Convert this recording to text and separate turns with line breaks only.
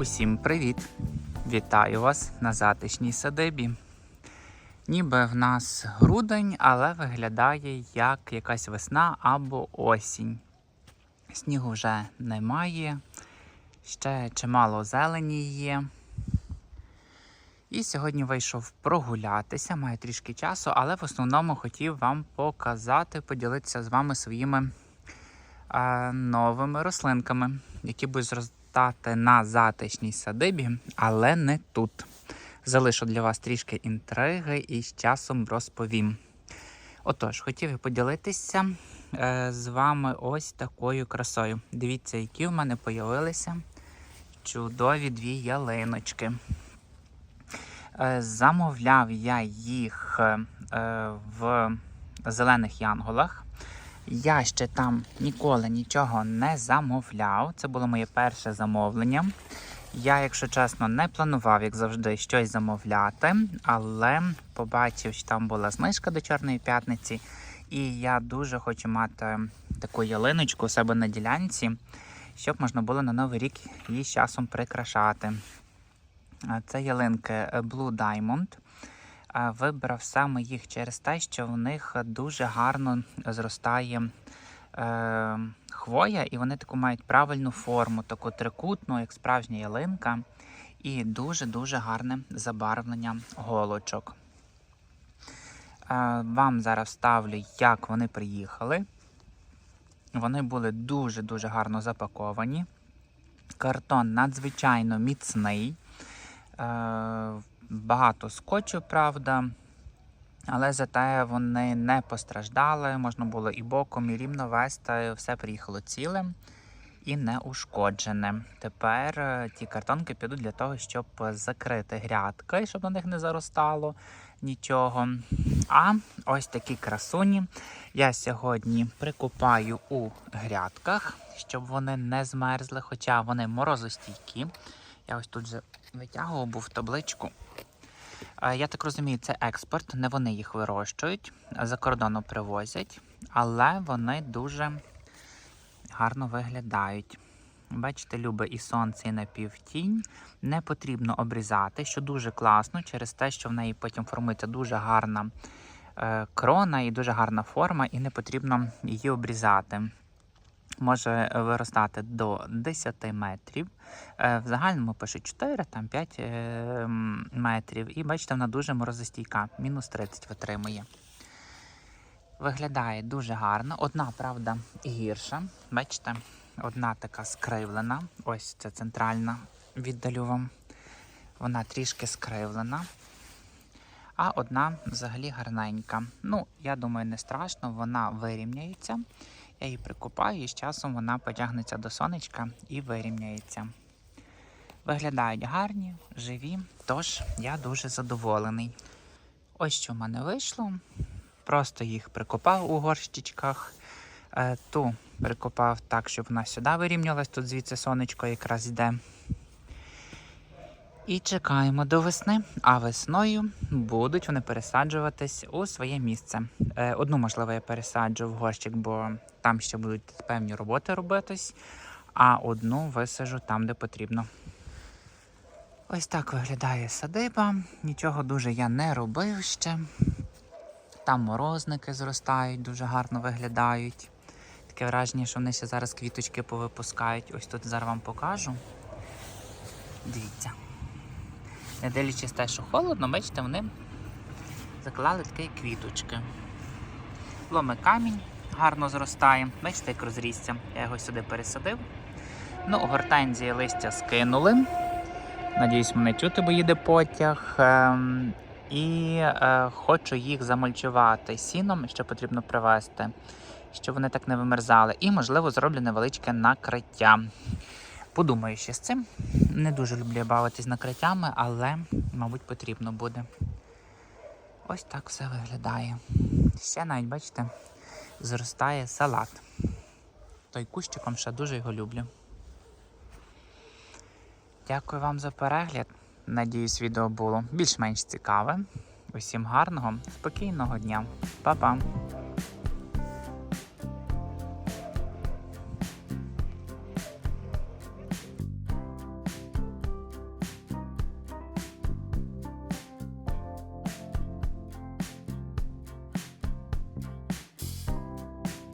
Усім привіт! Вітаю вас на затишній садибі. Ніби в нас грудень, але виглядає як якась весна або осінь. Снігу вже немає, ще чимало зелені є. І сьогодні вийшов прогулятися, маю трішки часу, але в основному хотів вам показати, поділитися з вами своїми е, новими рослинками, які будуть зростати на затишній садибі, але не тут. Залишу для вас трішки інтриги і з часом розповім. Отож, хотів поділитися е, з вами ось такою красою. Дивіться, які в мене появилися чудові дві ялиночки. Е, Замовляв я їх е, в зелених янголах. Я ще там ніколи нічого не замовляв. Це було моє перше замовлення. Я, якщо чесно, не планував, як завжди, щось замовляти, але побачив, що там була знижка до Чорної п'ятниці, і я дуже хочу мати таку ялиночку у себе на ділянці, щоб можна було на Новий рік її з часом прикрашати. Це ялинки Blue Diamond. Вибрав саме їх через те, що в них дуже гарно зростає е, хвоя, і вони таку мають правильну форму, таку трикутну, як справжня ялинка, і дуже-дуже гарне забарвлення голочок. Е, вам зараз ставлю, як вони приїхали. Вони були дуже-дуже гарно запаковані. Картон надзвичайно міцний. Е, багато скотчу, правда. Але зате вони не постраждали, можна було і боком, і рівно вести, все приїхало цілим і неушкоджене. Тепер е, ті картонки підуть для того, щоб закрити грядки, щоб на них не заростало нічого. А ось такі красуні я сьогодні прикупаю у грядках, щоб вони не змерзли, хоча вони морозостійкі. Я ось тут вже витягував був табличку. Е, Я так розумію, це експорт, не вони їх вирощують, за кордону привозять, але вони дуже гарно виглядають. Бачите, любить і сонце, і напівтінь. Не потрібно обрізати, що дуже класно, через те, що в неї потім формується дуже гарна е, крона і дуже гарна форма, і не потрібно її обрізати. Може виростати до 10 метрів. Е, В загальному пише 4, там 5 е, метрів. І бачите, вона дуже морозостійка, мінус 30 витримує. Виглядає дуже гарно. Одна, правда, гірша. Бачите, одна така скривлена. Ось це центральна, віддалю вам. Вона трішки скривлена. А одна взагалі гарненька. Ну, я думаю, не страшно, вона вирівняється. Я її прикопаю і з часом вона потягнеться до сонечка і вирівняється. Виглядають гарні, живі, тож я дуже задоволений. Ось що в мене вийшло. Просто їх прикопав у горщичках. Е, Ту прикопав так, щоб вона сюди вирівнялась, тут звідси сонечко якраз йде. І чекаємо до весни, а весною будуть вони пересаджуватись у своє місце. Е, Одну, можливо, я пересаджу в горщик, бо там ще будуть певні роботи робитись, а одну висажу там, де потрібно. Ось так виглядає садиба. Нічого дуже я не робив ще. Там морозники зростають, дуже гарно виглядають. Таке враження, що вони ще зараз квіточки повипускають. Ось тут зараз вам покажу. Дивіться. Не дивлячись те, що холодно, бачите, вони заклали такі квіточки. Ломе камінь гарно зростає. Бачите, як розрісся. Я його сюди пересадив. Ну, гортензії листя скинули. Надіюсь, мене чути, бо їде потяг. Ем, і е, хочу їх замульчувати сіном, що потрібно привезти, щоб вони так не вимерзали. І, можливо, зроблю невеличке накриття. Подумаю ще з цим. Не дуже люблю бавитись накриттями, але, мабуть, потрібно буде. Ось так все виглядає. Ще навіть, бачите, зростає салат. Той кущиком ще дуже його люблю. Дякую вам за перегляд. Надіюсь, відео було більш-менш цікаве. Усім гарного, спокійного дня. Па-па!